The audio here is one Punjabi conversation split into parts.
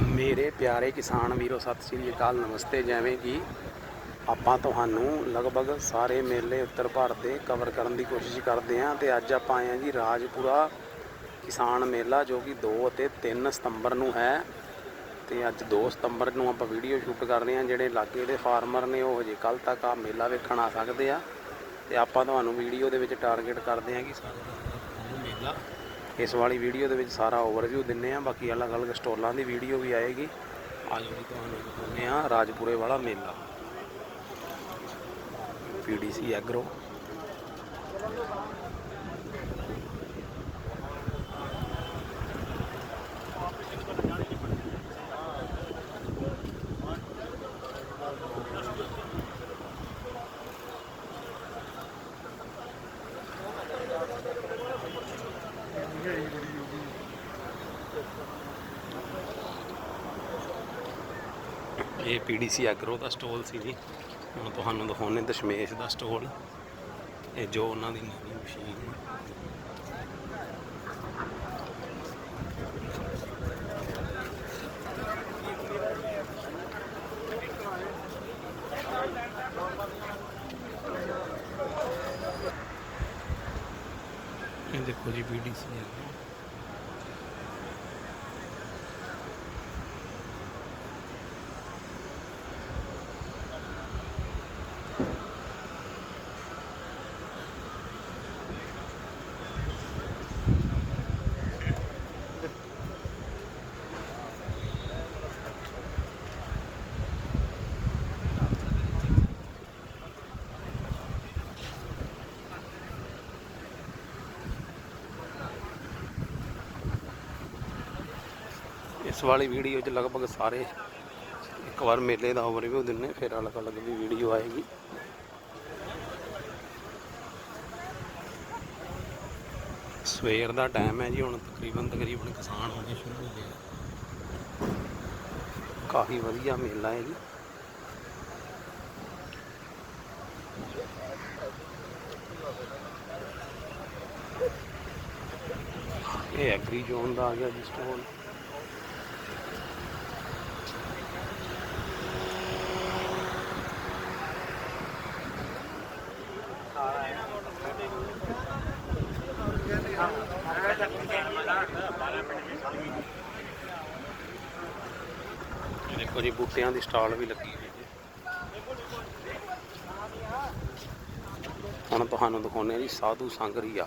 ਮੇਰੇ ਪਿਆਰੇ ਕਿਸਾਨ ਵੀਰੋ, ਸਤਿ ਸ੍ਰੀ ਅਕਾਲ, ਨਮਸਤੇ। ਜਿਵੇਂ ਕਿ ਆਪਾਂ ਤੁਹਾਨੂੰ ਲਗਭਗ ਸਾਰੇ ਮੇਲੇ ਉੱਤਰ ਭਾਰਤ ਦੇ ਕਵਰ ਕਰਨ ਦੀ ਕੋਸ਼ਿਸ਼ ਕਰਦੇ ਹਾਂ ਤੇ ਅੱਜ ਆਪਾਂ ਆਏ ਹਾਂ ਜੀ ਰਾਜਪੁਰਾ ਕਿਸਾਨ ਮੇਲਾ, ਜੋ ਕਿ 2 ਅਤੇ 3 ਸਤੰਬਰ ਨੂੰ ਹੈ। ਤੇ ਅੱਜ 2 ਸਤੰਬਰ ਨੂੰ ਆਪਾਂ ਵੀਡੀਓ ਸ਼ੂਟ ਕਰ ਰਹੇ ਹਾਂ, ਜਿਹੜੇ ਲਾਗੇ ਦੇ ਫਾਰਮਰ ਨੇ, ਉਹ ਹਜੇ ਕੱਲ ਤੱਕ ਆ ਮੇਲਾ ਵੇਖਣ ਆ ਸਕਦੇ ਆ। ਤੇ ਆਪਾਂ ਤੁਹਾਨੂੰ ਵੀਡੀਓ ਦੇ ਵਿੱਚ ਟਾਰਗੇਟ ਕਰਦੇ ਹਾਂ ਕਿ ਸਾਰਾ ਮੇਲਾ ਇਸ ਵਾਲੀ ਵੀਡੀਓ ਦੇ ਵਿੱਚ ਸਾਰਾ ਓਵਰਵਿਊ ਦਿੰਨੇ ਆ, ਬਾਕੀ ਅਲੱਗ-ਅਲੱਗ ਸਟੋਲਾਂ ਦੀ ਵੀਡੀਓ ਵੀ ਆਏਗੀ। ਆਜੋ ਜੀ ਤੁਹਾਨੂੰ ਦਿਖਾਉਂਦੇ ਆ ਰਾਜਪੁਰੇ ਵਾਲਾ ਮੇਲਾ। PDC agro. ਇਹ ਪੀਡੀਸੀ ਐਗਰੋ ਦਾ ਸਟੋਲ ਸੀ ਜੀ। ਹੁਣ ਤੁਹਾਨੂੰ ਦਿਖਾਉਂਦੇ ਦਸ਼ਮੇਸ਼ ਦਾ ਸਟੋਲ। ਇਹ ਜੋ ਉਹਨਾਂ ਦੀ ਨਵੀਂ ਮਸ਼ੀਨ ਹੈ। ਇਹ ਦੇਖੋ ਜੀ ਇਸ ਵਾਲੀ ਵੀਡੀਓ 'ਚ ਲਗਭਗ ਸਾਰੇ ਇੱਕ ਵਾਰ ਮੇਲੇ ਦਾ ਓਵਰਵਿਊ ਦਿੰਨੇ ਫਿਰ ਅਲੱਗ-ਅਲੱਗ ਵੀ ਵੀਡੀਓ ਆਏਗੀ। ਸਵੇਰ ਦਾ ਟਾਈਮ ਹੈ ਜੀ, ਹੁਣ ਤਕਰੀਬਨ ਤਕਰੀਬਨ ਕਿਸਾਨ ਹੋਣੇ ਸ਼ੁਰੂ ਹੋ ਗਏ। ਕਾਫੀ ਵਧੀਆ ਮੇਲਾ ਹੈ ਜੀ। ਇਹ ਐਗਰੀ ਜ਼ੋਨ ਦਾ ਆ ਗਿਆ ਜੀ ਸਟੋਲ ਇਹ ਦੇਖੋ ਜੀ, ਬੂਟਿਆਂ ਦੀ ਸਟਾਲ ਵੀ ਲੱਗੀ ਹੋਈ ਜੀ ਹੁਣ ਤੁਹਾਨੂੰ ਦਿਖਾਉਂਦੇ ਜੀ, ਸਾਧੂ ਸੰਗਰੀਆ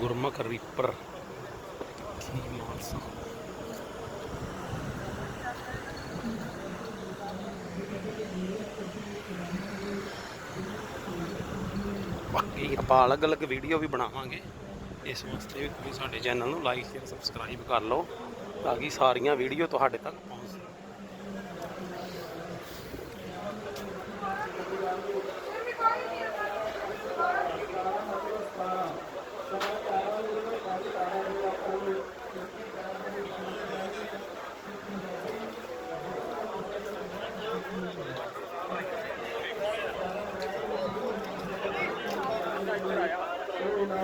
ਗੁਰਮੁਖ ਰੀਪਰ। ਕੀ ਮਾਨਸਾ ਬਾਕੀ ਆਪਾਂ ਅਲੱਗ-ਅਲੱਗ ਵੀਡੀਓ ਵੀ ਬਣਾਵਾਂਗੇ। ਇਸ ਵਾਸਤੇ ਵੀ ਤੁਸੀਂ ਸਾਡੇ ਚੈਨਲ ਨੂੰ ਲਾਈਕ ਸ਼ੇਅਰ ਸਬਸਕ੍ਰਾਈਬ ਕਰ ਲਓ, ਤਾਂ ਕਿ ਸਾਰੀਆਂ ਵੀਡੀਓ ਤੁਹਾਡੇ ਤੱਕ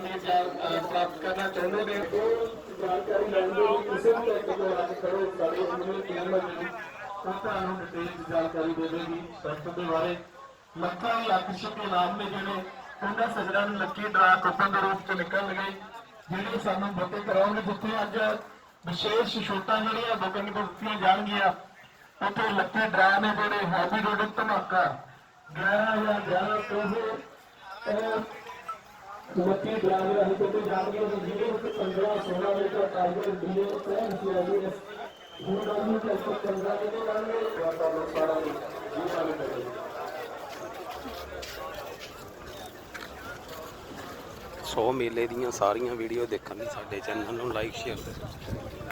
ਜਾਣਕਾਰੀ ਪ੍ਰਾਪਤ ਕਰਨਾ ਚਾਹੁੰਦੇ ਨੇ ਉਹ ਜਾਣਕਾਰੀ ਲੈਣ ਦੇ ਲਈ ਕਿਸੇ ਵੀ ਡਾਕਟਰ ਕੋਲ ਆ ਕਰੋ ਸਾਡੀ ਅਮਲੀ ਟੀਮ ਹੈ ਜਿਹੜੀ ਉਹ ਤੁਹਾਨੂੰ ਡਿਟੇਲ ਜਾਣਕਾਰੀ ਦੇਵੇਗੀ ਡਾਕਟਰ ਦੇ ਬਾਰੇ ਲੱਖਾਂ ਹੀ ਆਕਰਸ਼ਕ ਇਨਾਮ ਨੇ ਜਿਹੜੇ ਉਹਨਾਂ ਸਜਣਾ ਨੂੰ ਲੱਕੀ ਡਰਾ ਕੁਪਨ ਦੇ ਰੂਪ ਚ ਨਿਕਲਣਗੇ ਜਿਹੜੇ ਸਾਨੂੰ ਬੁੱਕ ਕਰਾਉਣਗੇ ਜਿੱਥੇ ਅੱਜ ਵਿਸ਼ੇਸ਼ ਛੋਟਾਂ ਜਿਹੜੀਆਂ ਬੁਕਿੰਗ ਦਿੱਤੀਆਂ ਜਾਣਗੀਆਂ ਉੱਥੇ ਲੱਕੀ ਡਰਾ ਨੇ ਜਿਹੜੇ ਹੈਵੀ ਰੋਡ ਧਮਾਕਾ 11000 11 ਤੋਹੇ ਲੱਕੀ ਡਰਾ ਦੇ ਰਾਹੀਂ ਜਾਣਗੇ ਜਿਹੜੇ 15 16 ਲੀਟਰ ਟਾਈਗਰ ਡੀਏ 63 ਸੀਆਈ ਇਸ ਹੁਣ ਦਾ ਨੂੰ ਚੱਲ ਪੰਦਰਾਂ ਕਿਤੇ ਜਾਣਗੇ ਵਾਪਾ ਲੋਕ ਸਾਰਾ ਜੀ ਵਾਲੇ ਕਰੇ ਸੋ ਮੇਲੇ ਦੀਆਂ ਸਾਰੀਆਂ ਵੀਡੀਓ ਦੇਖਣ ਲਈ ਸਾਡੇ ਚੈਨਲ ਨੂੰ ਲਾਈਕ ਸ਼ੇਅਰ ਤੇ subscribe